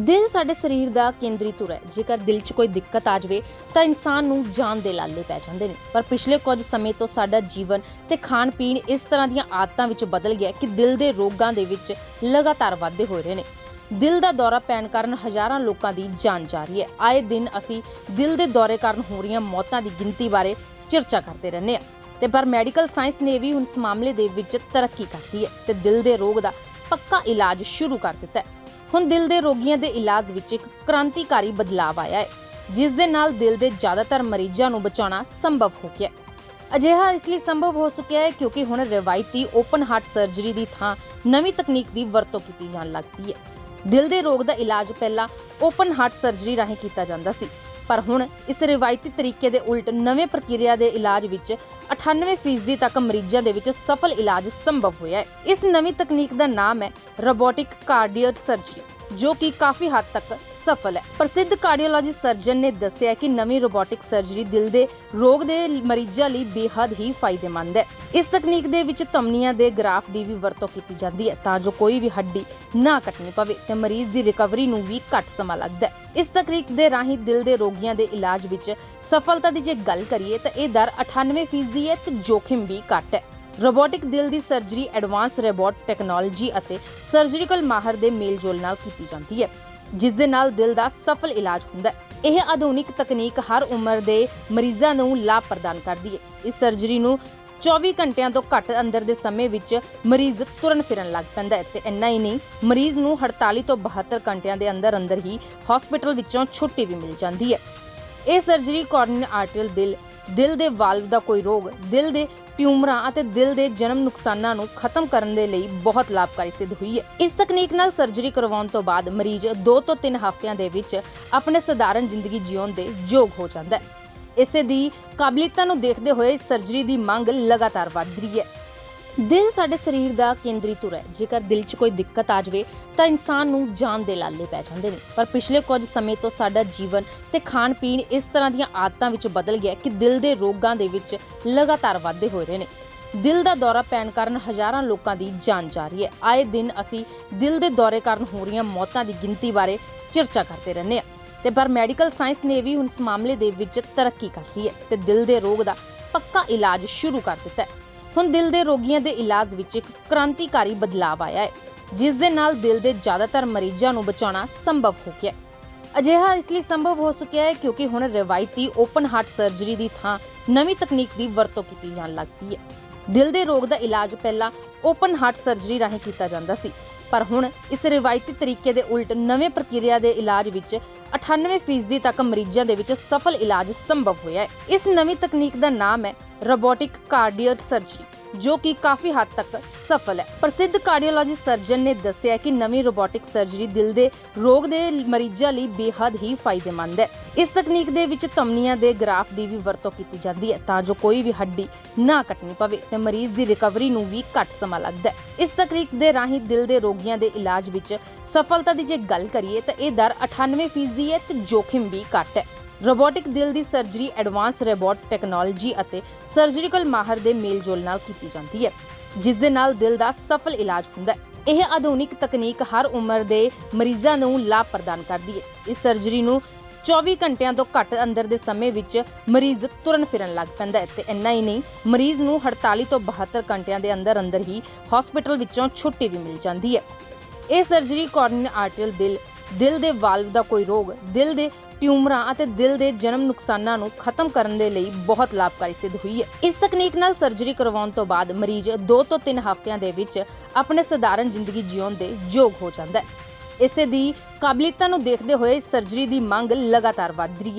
ਦਿਲ ਸਾਡੇ ਸਰੀਰ ਦਾ ਕੇਂਦਰੀ ਧੁਰ ਹੈ। ਜੇਕਰ ਦਿਲ 'ਚ ਕੋਈ ਦਿੱਕਤ ਆ ਜਾਵੇ, ਤਾਂ ਇਨਸਾਨ ਨੂੰ ਜਾਨ ਦੇ ਲਾਲੇ ਪੈ ਜਾਂਦੇ ਨੇ। ਪਰ ਪਿਛਲੇ ਕੁਝ ਸਮੇਂ ਤੋਂ ਸਾਡਾ ਜੀਵਨ ਤੇ ਖਾਣ ਪੀਣ ਇਸ ਤਰ੍ਹਾਂ ਦੀਆਂ ਆਦਤਾਂ ਵਿੱਚ ਬਦਲ ਗਿਆ ਕਿ ਦਿਲ ਦੇ ਰੋਗਾਂ ਦੇ ਵਿੱਚ ਲਗਾਤਾਰ ਵਾਧੇ ਹੋ ਰਹੇ ਨੇ। ਦਿਲ ਦਾ ਦੌਰਾ ਪੈਣ ਕਾਰਨ ਹਜ਼ਾਰਾਂ ਲੋਕਾਂ ਦੀ ਜਾਨ ਜਾ ਰਹੀ ਹੈ। ਆਏ ਦਿਨ ਅਸੀਂ ਦਿਲ ਦੇ ਦੌਰੇ ਕਾਰਨ ਹੋ ਰਹੀਆਂ ਮੌਤਾਂ ਦੀ ਗਿਣਤੀ ਬਾਰੇ ਚਰਚਾ ਕਰਦੇ ਰਹਿੰਦੇ ਹਾਂ। ਤੇ ਪਰ ਮੈਡੀਕਲ ਸਾਇੰਸ ਨੇ ਵੀ ਹੁਣ ਇਸ ਮਾਮਲੇ ਦੇ ਵਿੱਚ ਤਰੱਕੀ ਕਰਤੀ ਹੈ ਤੇ ਦਿਲ ਦੇ ਰੋਗ ਦਾ ਪੱਕਾ ਇਲਾਜ ਸ਼ੁਰੂ ਕਰ ਦਿੱਤਾ ਹੈ। ਹੁਣ ਦਿਲ ਦੇ ਰੋਗੀਆਂ ਦੇ ਇਲਾਜ ਵਿੱਚ ਇੱਕ ਕ੍ਰਾਂਤੀਕਾਰੀ ਬਦਲਾਅ ਆਇਆ ਹੈ, ਜਿਸ ਦੇ ਨਾਲ ਦਿਲ ਦੇ ਜ਼ਿਆਦਾਤਰ ਮਰੀਜ਼ਾਂ ਨੂੰ ਬਚਾਉਣਾ ਸੰਭਵ ਹੋ ਗਿਆ ਅਜਿਹਾ ਇਸ ਲਈ ਸੰਭਵ ਹੋ ਸਕਿਆ ਹੈ ਕਿਉਂਕਿ ਹੁਣ ਰਵਾਇਤੀ ਓਪਨ ਹਾਰਟ ਸਰਜਰੀ ਦੀ ਥਾਂ ਨਵੀਂ ਤਕਨੀਕ ਦੀ ਵਰਤੋਂ ਕੀਤੀ ਜਾਣ ਲੱਗ ਪਈ ਹੈ। ਦਿਲ ਦੇ ਰੋਗ ਦਾ ਇਲਾਜ ਪਹਿਲਾਂ ਓਪਨ ਹਾਰਟ ਸਰਜਰੀ ਰਾਹੀਂ ਕੀਤਾ ਜਾਂਦਾ ਸੀ। ਪਰ ਹੁਣ ਇਸ ਰਿਵਾਇਤੀ ਤਰੀਕੇ ਦੇ ਉਲਟ ਨਵੇਂ ਪ੍ਰਕਿਰਿਆ ਦੇ ਇਲਾਜ ਵਿੱਚ 98% ਤੱਕ ਮਰੀਜ਼ਾਂ ਦੇ ਵਿੱਚ ਸਫਲ ਇਲਾਜ ਸੰਭਵ ਹੋਇਆ ਹੈ। ਇਸ ਨਵੀਂ ਤਕਨੀਕ ਦਾ ਨਾਮ ਹੈ ਰੋਬੋਟਿਕ ਕਾਰਡੀਅਕ ਸਰਜਰੀ, ਜੋ ਕਿ ਕਾਫੀ ਹੱਦ ਤੱਕ ਸਫਲ ਹੈ। ਪ੍ਰਸਿੱਧ ਕਾਰਡੀਓਲੋਜੀ ਸਰਜਨ ਨੇ ਦੱਸਿਆ ਕਿ ਨਵੀਂ ਰੋਬੋਟਿਕ ਸਰਜਰੀ ਦਿਲ ਦੇ ਰੋਗ ਦੇ ਮਰੀਜ਼ਾਂ ਲਈ ਬੇहद ਹੀ ਫਾਇਦੇਮੰਦ ਹੈ। ਇਸ ਤਕਨੀਕ ਦੇ ਵਿੱਚ ਧਮਨੀਆਂ ਦੇ ਗ੍ਰਾਫ ਦੀ ਵੀ ਵਰਤੋਂ ਕੀਤੀ ਜਾਂਦੀ ਹੈ ਤਾਂ ਜੋ ਕੋਈ ਵੀ ਹੱਡੀ ਨਾ ਕੱਟਣੀ ਪਵੇ ਤੇ ਮਰੀਜ਼ ਦੀ ਰਿਕਵਰੀ ਨੂੰ ਵੀ ਘੱਟ ਸਮਾਂ ਲੱਗਦਾ ਹੈ। ਇਸ ਤਕਨੀਕ ਦੇ ਰਾਹੀਂ ਦਿਲ ਦੇ ਰੋਗੀਆਂ ਦੇ ਇਲਾਜ ਵਿੱਚ ਸਫਲਤਾ ਦੀ ਜੇ ਗੱਲ ਕਰੀਏ ਤਾਂ ਇਹ ਦਰ 98% ਹੈ ਤੇ ਜੋਖਿਮ ਵੀ ਘੱਟ ਹੈ। ਰੋਬੋਟਿਕ ਦਿਲ ਦੀ ਸਰਜਰੀ ਐਡਵਾਂਸ ਰੋਬੋਟ ਟੈਕਨੋਲੋਜੀ ਅਤੇ ਸਰਜੀਕਲ ਮਾਹਰ ਦੇ ਮੇਲਜੋਲ ਨਾਲ ਕੀਤੀ ਜਾਂਦੀ ਹੈ। ਜਿਸ ਦੇ ਨਾਲ ਦਿਲ ਦਾ ਸਫਲ ਇਲਾਜ ਹੁੰਦਾ ਹੈ। ਇਹ ਆਧੁਨਿਕ ਤਕਨੀਕ ਹਰ ਉਮਰ ਦੇ ਮਰੀਜ਼ਾਂ ਨੂੰ ਲਾਭ ਪ੍ਰਦਾਨ ਕਰਦੀ ਹੈ। ਇਸ ਸਰਜਰੀ ਨੂੰ 24 ਘੰਟਿਆਂ ਤੋਂ ਘੱਟ ਅੰਦਰ ਦੇ ਸਮੇਂ ਵਿੱਚ ਮਰੀਜ਼ ਤੁਰਨ ਫਿਰਨ ਲੱਗ ਪੈਂਦਾ ਹੈ ਤੇ ਇੰਨਾ ਹੀ ਨਹੀਂ, ਮਰੀਜ਼ ਨੂੰ 48 ਤੋਂ 72 ਘੰਟਿਆਂ ਦੇ ਅੰਦਰ ਅੰਦਰ ਹੀ ਹਸਪੀਟਲ ਵਿੱਚੋਂ ਛੁੱਟੀ ਵੀ ਮਿਲ ਜਾਂਦੀ ਹੈ। ਇਹ ਸਰਜਰੀ ਕੋਰਨੀਅਲ ਆਰਟਰੀਅਲ ਦਿਲ ਦਿਲ ਦੇ ਵਾਲਵ ਦਾ ਕੋਈ ਰੋਗ, ਦਿਲ ਦੇ ਟਿਊਮਰਾਂ ਅਤੇ ਦਿਲ ਦੇ ਜਨਮ ਨੁਕਸਾਨਾਂ ਨੂੰ ਖਤਮ ਕਰਨ ਦੇ ਲਈ ਬਹੁਤ ਲਾਭਕਾਰੀ ਸਿੱਧ ਹੋਈ ਹੈ। ਇਸ ਤਕਨੀਕ ਨਾਲ ਸਰਜਰੀ ਕਰਵਾਉਣ ਤੋਂ ਬਾਅਦ ਮਰੀਜ਼ 2 ਤੋਂ 3 ਹਫ਼ਤਿਆਂ ਦੇ ਵਿੱਚ ਆਪਣੇ ਸਧਾਰਨ ਜ਼ਿੰਦਗੀ ਜਿਉਣ ਦੇ ਯੋਗ ਹੋ ਜਾਂਦਾ ਹੈ। ਇਸੇ ਦੀ ਕਾਬਲੀਅਤਾਂ ਨੂੰ ਦੇਖਦੇ ਹੋਏ ਇਸ ਸਰਜਰੀ ਦੀ ਮੰਗ ਲਗਾਤਾਰ ਵਧ ਰਹੀ ਹੈ। ਦਿਲ ਸਾਡੇ ਸਰੀਰ ਦਾ ਕੇਂਦਰੀ ਧੁਰ ਹੈ। ਜੇਕਰ ਦਿਲ 'ਚ ਕੋਈ ਦਿੱਕਤ ਆ ਜਾਵੇ, ਤਾਂ ਇਨਸਾਨ ਨੂੰ ਜਾਨ ਦੇ ਲਾਲੇ ਪੈ ਜਾਂਦੇ ਨੇ। ਪਰ ਪਿਛਲੇ ਕੁਝ ਸਮੇਂ ਤੋਂ ਸਾਡਾ ਜੀਵਨ ਤੇ ਖਾਣ ਪੀਣ ਇਸ ਤਰ੍ਹਾਂ ਦੀਆਂ ਆਦਤਾਂ ਵਿੱਚ ਬਦਲ ਗਿਆ ਕਿ ਦਿਲ ਦੇ ਰੋਗਾਂ ਦੇ ਵਿੱਚ ਲਗਾਤਾਰ ਵਾਧੇ ਹੋ ਰਹੇ ਨੇ। ਦਿਲ ਦਾ ਦੌਰਾ ਪੈਣ ਕਾਰਨ ਹਜ਼ਾਰਾਂ ਲੋਕਾਂ ਦੀ ਜਾਨ ਜਾ ਰਹੀ ਹੈ। ਆਏ ਦਿਨ ਅਸੀਂ ਦਿਲ ਦੇ ਦੌਰੇ ਕਾਰਨ ਹੋ ਰਹੀਆਂ ਮੌਤਾਂ ਦੀ ਗਿਣਤੀ ਬਾਰੇ ਚਰਚਾ ਕਰਦੇ ਰਹਿੰਦੇ ਹਾਂ। ਤੇ ਪਰ ਮੈਡੀਕਲ ਸਾਇੰਸ ਨੇ ਵੀ ਹੁਣ ਇਸ ਮਾਮਲੇ ਦੇ ਵਿੱਚ ਤਰੱਕੀ ਕਰ ਲਈ ਹੈ ਤੇ ਦਿਲ ਦੇ ਰੋਗ ਦਾ ਪੱਕਾ ਇਲਾਜ ਸ਼ੁਰੂ ਕਰ ਦਿੱਤਾ ਹੈ। ਹੁਣ ਦਿਲ ਦੇ ਰੋਗੀਆਂ ਦੇ ਇਲਾਜ ਵਿੱਚ ਇੱਕ ਕ੍ਰਾਂਤੀਕਾਰੀ ਬਦਲਾਅ ਆਇਆ ਹੈ, ਜਿਸ ਦੇ ਨਾਲ ਦਿਲ ਦੇ ਜ਼ਿਆਦਾਤਰ ਮਰੀਜ਼ਾਂ ਨੂੰ ਬਚਾਉਣਾ ਸੰਭਵ ਹੋ ਗਿਆ ਅਜਿਹਾ ਇਸ ਲਈ ਸੰਭਵ ਹੋ ਸਕਿਆ ਹੈ ਕਿਉਂਕਿ ਹੁਣ ਰਵਾਇਤੀ ਓਪਨ ਹਾਰਟ ਸਰਜਰੀ ਦੀ ਥਾਂ ਨਵੀਂ ਤਕਨੀਕ ਦੀ ਵਰਤੋਂ ਕੀਤੀ ਜਾਣ ਲੱਗ ਪਈ ਹੈ। ਦਿਲ ਦੇ ਰੋਗ ਦਾ ਇਲਾਜ ਪਹਿਲਾਂ ਓਪਨ ਹਾਰਟ ਸਰਜਰੀ ਰਾਹੀਂ ਕੀਤਾ ਜਾਂਦਾ ਸੀ, ਪਰ ਹੁਣ ਇਸ ਰਵਾਇਤੀ ਤਰੀਕੇ ਦੇ ਉਲਟ ਨਵੇਂ ਪ੍ਰਕਿਰਿਆ ਦੇ ਇਲਾਜ ਵਿੱਚ 98% ਤੱਕ ਮਰੀਜ਼ਾਂ ਦੇ ਵਿੱਚ ਸਫਲ ਇਲਾਜ ਸੰਭਵ ਹੋਇਆ ਹੈ। ਇਸ ਨਵੀਂ ਤਕਨੀਕ ਦਾ ਨਾਮ ਹੈ ਰੋਬੋਟਿਕ ਕਾਰਡੀਅਕ ਸਰਜਰੀ, ਜੋ ਕਿ ਕਾਫੀ ਹੱਦ ਤੱਕ ਸਫਲ ਹੈ। ਪ੍ਰਸਿੱਧ ਕਾਰਡੀਓਲੋਜੀ ਸਰਜਨ ਨੇ ਦੱਸਿਆ ਕਿ ਨਵੀਂ ਰੋਬੋਟਿਕ ਸਰਜਰੀ ਦਿਲ ਦੇ ਰੋਗ ਦੇ ਮਰੀਜ਼ਾਂ ਲਈ ਬੇहद ਹੀ ਫਾਇਦੇਮੰਦ ਹੈ। ਇਸ ਤਕਨੀਕ ਦੇ ਵਿੱਚ ਧਮਨੀਆਂ ਦੇ ਗ੍ਰਾਫ ਦੀ ਵੀ ਵਰਤੋਂ ਕੀਤੀ ਜਾਂਦੀ ਹੈ ਤਾਂ ਜੋ ਕੋਈ ਵੀ ਹੱਡੀ ਨਾ ਕੱਟਣੀ ਪਵੇ ਤੇ ਮਰੀਜ਼ ਦੀ ਰਿਕਵਰੀ ਨੂੰ ਵੀ ਘੱਟ ਸਮਾਂ ਲੱਗਦਾ ਹੈ। ਇਸ ਤਕਨੀਕ ਦੇ ਰਾਹੀਂ ਦਿਲ ਦੇ ਰੋਗੀਆਂ ਦੇ ਇਲਾਜ ਵਿੱਚ ਸਫਲਤਾ ਦੀ ਜੇ ਗੱਲ ਕਰੀਏ ਤਾਂ ਇਹ ਦਰ 98% ਹੈ ਤੇ ਜੋਖਿਮ ਵੀ ਘੱਟ ਹੈ। ਰੋਬੋਟਿਕ ਦਿਲ ਦੀ ਸਰਜਰੀ ਐਡਵਾਂਸ ਰੋਬੋਟ ਟੈਕਨੋਲੋਜੀ ਅਤੇ ਸਰਜੀਕਲ ਮਾਹਰ ਦੇ ਮੇਲਜੋਲ ਨਾਲ ਕੀਤੀ ਜਾਂਦੀ ਹੈ, ਜਿਸ ਦੇ ਨਾਲ ਦਿਲ ਦਾ ਸਫਲ ਇਲਾਜ ਹੁੰਦਾ ਹੈ। ਇਹ ਆਧੁਨਿਕ ਤਕਨੀਕ ਹਰ ਉਮਰ ਦੇ ਮਰੀਜ਼ਾਂ ਨੂੰ ਲਾਭ ਪ੍ਰਦਾਨ ਕਰਦੀ ਹੈ। ਇਸ ਸਰਜਰੀ ਨੂੰ 24 ਘੰਟਿਆਂ ਤੋਂ ਘੱਟ ਅੰਦਰ ਦੇ ਸਮੇਂ ਵਿੱਚ ਮਰੀਜ਼ ਤੁਰਨ ਫਿਰਨ ਲੱਗ ਪੈਂਦਾ ਹੈ ਤੇ ਇੰਨਾ ਹੀ ਨਹੀਂ, ਮਰੀਜ਼ ਨੂੰ 48 ਤੋਂ 72 ਘੰਟਿਆਂ ਦੇ ਅੰਦਰ ਅੰਦਰ ਹੀ ਹਸਪੀਟਲ ਵਿੱਚੋਂ ਛੁੱਟੀ ਵੀ ਮਿਲ ਜਾਂਦੀ ਹੈ। ਇਹ ਸਰਜਰੀ ਕੋਰਨ ਆਰਟਰੀਅਲ ਦਿਲ ਦਿਲ ਦੇ ਵਾਲਵ ਦਾ ਕੋਈ ਰੋਗ, ਦਿਲ ਦੇ ਟਿਊਮਰਾਂ ਅਤੇ ਦਿਲ ਦੇ ਜਨਮ ਨੁਕਸਾਨਾਂ ਨੂੰ ਖਤਮ ਕਰਨ ਦੇ ਲਈ ਬਹੁਤ ਲਾਭਕਾਰੀ ਸਿੱਧ ਹੋਈ ਹੈ। ਇਸ ਤਕਨੀਕ ਨਾਲ ਸਰਜਰੀ ਕਰਵਾਉਣ ਤੋਂ ਬਾਅਦ ਮਰੀਜ਼ 2 ਤੋਂ 3 ਹਫ਼ਤਿਆਂ ਦੇ ਵਿੱਚ ਆਪਣੇ ਸਧਾਰਨ ਜ਼ਿੰਦਗੀ ਜਿਉਣ ਦੇ ਯੋਗ ਹੋ ਜਾਂਦਾ ਹੈ। ਇਸੇ ਦੀ ਕਾਬਲੀਅਤਾਂ ਨੂੰ ਦੇਖਦੇ ਹੋਏ ਸਰਜਰੀ ਦੀ ਮੰਗ ਲਗਾਤਾਰ ਵਧ ਰਹੀ ਹੈ।